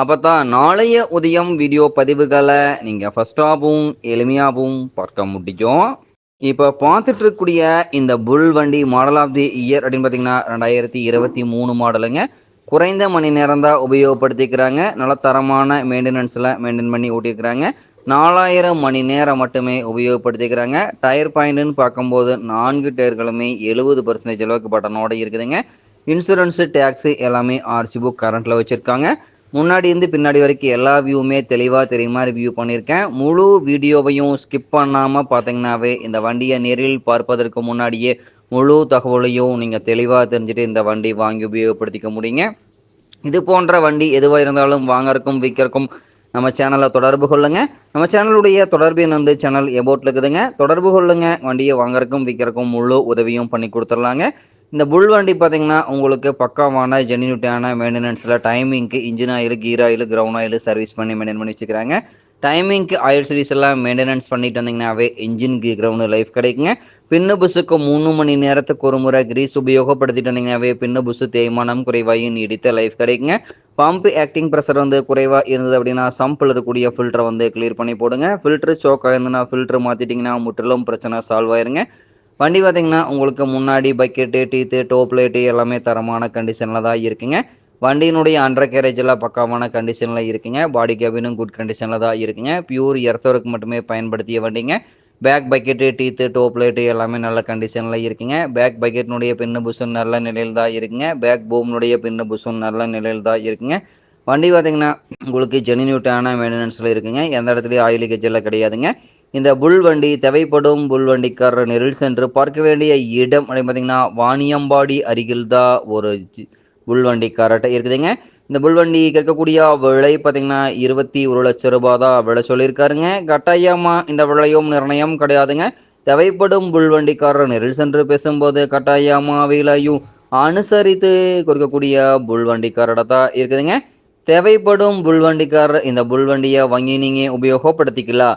அப்போ தான் நாளைய உதயம் வீடியோ பதிவுகளை நீங்கள் ஃபஸ்ட்டாகவும் எளிமையாகவும் பார்க்க முடியும். இப்போ பார்த்துட்டு இருக்கக்கூடிய இந்த புல் வண்டி மாடல் ஆஃப் தி இயர் அப்படின்னு பார்த்தீங்கன்னா ரெண்டாயிரத்தி இருபத்தி மூணு மாடலுங்க குறைந்த மணி நேரம் தான் உபயோகப்படுத்திக்கிறாங்க. நல்ல தரமான மெயின்டெனன்ஸில் மெயின்டைன் பண்ணி ஓட்டியிருக்கிறாங்க. நாலாயிரம் மணி நேரம் மட்டுமே உபயோகப்படுத்திக்கிறாங்க. டயர் பாயிண்ட்னு பார்க்கும்போது நான்கு டயர்களுமே எழுபது பர்சன்டேஜ் அளவுக்கு பட்டனோட இருக்குதுங்க. இன்சூரன்ஸு டேக்ஸு எல்லாமே ஆர்சி புக் கரண்ட்டில் வச்சுருக்காங்க. முன்னாடி இருந்து பின்னாடி வரைக்கும் எல்லா வியூவுமே தெளிவாக தெரியுமா ரிவ்யூ பண்ணியிருக்கேன். முழு வீடியோவையும் ஸ்கிப் பண்ணாமல் பார்த்தீங்கன்னாவே இந்த வண்டியை நேரில் பார்ப்பதற்கு முன்னாடியே முழு தகவலையும் நீங்கள் தெளிவாக தெரிஞ்சுட்டு இந்த வண்டி வாங்கி உபயோகப்படுத்திக்க முடியுங்க. இது போன்ற வண்டி எதுவாக இருந்தாலும் வாங்கறக்கும் விற்கிறக்கும் நம்ம சேனலை தொடர்பு கொள்ளுங்க. நம்ம சேனலுடைய தொடர்பு எண் வந்து சேனல் எபோட்டில் இருக்குதுங்க. தொடர்பு கொள்ளுங்க. வண்டியை வாங்கறக்கும் விற்கிறக்கும் முழு உதவியும் பண்ணி கொடுத்துர்லாங்க இந்த புல் வண்டி பார்த்தீங்கன்னா உங்களுக்கு பக்காவான ஜென்யூட்டான மெயின்டெனன்ஸில் டைமிங்க்கு engine oil gear oil ground oil service பண்ணி மெயின்டைன் பண்ணி வச்சுக்கிறாங்க. டைமிங்க்கு ஆயில் சர்வீஸ் எல்லாம் மெயின்டெனன்ஸ் பண்ணிட்டு வந்தீங்கன்னாவே இன்ஜின் கீ கிரவுண்டு லைஃப் கிடைக்குங்க. பின்னு புஸுக்கு மூணு மணி நேரத்துக்கு ஒரு முறை கிரீஸ் உபயோகப்படுத்திட்டு வந்தீங்கன்னாவே பின்னு புஸ்ஸு தேய்மானம் குறைவாகி நீடித்த லைஃப் கிடைக்குங்க. பம்ப் ஆக்டிங் ப்ரெஷர் வந்து குறைவாக இருந்தது அப்படின்னா சம்பில் இருக்கக்கூடிய ஃபில்டரை வந்து கிளியர் பண்ணி போடுங்க. ஃபில்ட்ரு சோக் ஆயிருந்ததுன்னா ஃபில்ட்ரு மாற்றிட்டிங்கன்னா முற்றிலும் பிரச்சனை சால்வ் ஆயிருங்க. வண்டி பார்த்தீங்கன்னா உங்களுக்கு முன்னாடி பக்கெட்டு டீத்து டோப் லைட்டு எல்லாமே தரமான கண்டிஷனில் தான் இருக்குங்க. வண்டியினுடைய அண்டர் கேரேஜெல்லாம் பக்காவான கண்டிஷனில் இருக்குங்க. பாடி கேபினும் குட் கண்டிஷனில் தான் இருக்குங்க. பியூர் எர்த்தோருக்கு மட்டுமே பயன்படுத்திய வண்டிங்க. Back bucket teeth dope light எல்லாமே நல்ல கண்டிஷனில் இருக்குங்க. பேக் பக்கெட்டினுடைய பின்னு புஷும் நல்ல நிலையில் தான் இருக்குங்க. பேக் பூம்னுடைய பின்னு புஷும் நல்ல நிலையில் தான் இருக்குங்க. வண்டி பார்த்தீங்கன்னா உங்களுக்கு ஜெனினியூட்டான மெயின்டெனன்ஸில் இருக்குங்க. எந்த இடத்துலையும் ஆயில் கெஜெல்லாம் கிடையாதுங்க. இந்த புல் வண்டி தேவைப்படும் புல் வண்டிக்காரர் நேரில் சென்று பார்க்க வேண்டிய இடம் அப்படின்னு பார்த்தீங்கன்னா வாணியம்பாடி அருகில் தான் ஒரு புல் வண்டிக்காரர்கிட்ட இருக்குதுங்க. இந்த புல் வண்டி கேட்கக்கூடிய விலை பார்த்தீங்கன்னா இருபத்தி ஒரு லட்சம் ரூபாய் தான் விலை சொல்லியிருக்காருங்க. கட்டாயமாக இந்த விலையும் நிர்ணயம் கிடையாதுங்க. தேவைப்படும் புல் வண்டிக்காரர் சென்று பேசும்போது கட்டாயமாக விலையும் அனுசரித்து கொடுக்கக்கூடிய புல் தான் இருக்குதுங்க. தேவைப்படும் புல் வண்டிக்காரர் இந்த புல் வண்டியை வாங்கி நீங்கள் உபயோகப்படுத்திக்கலாம்.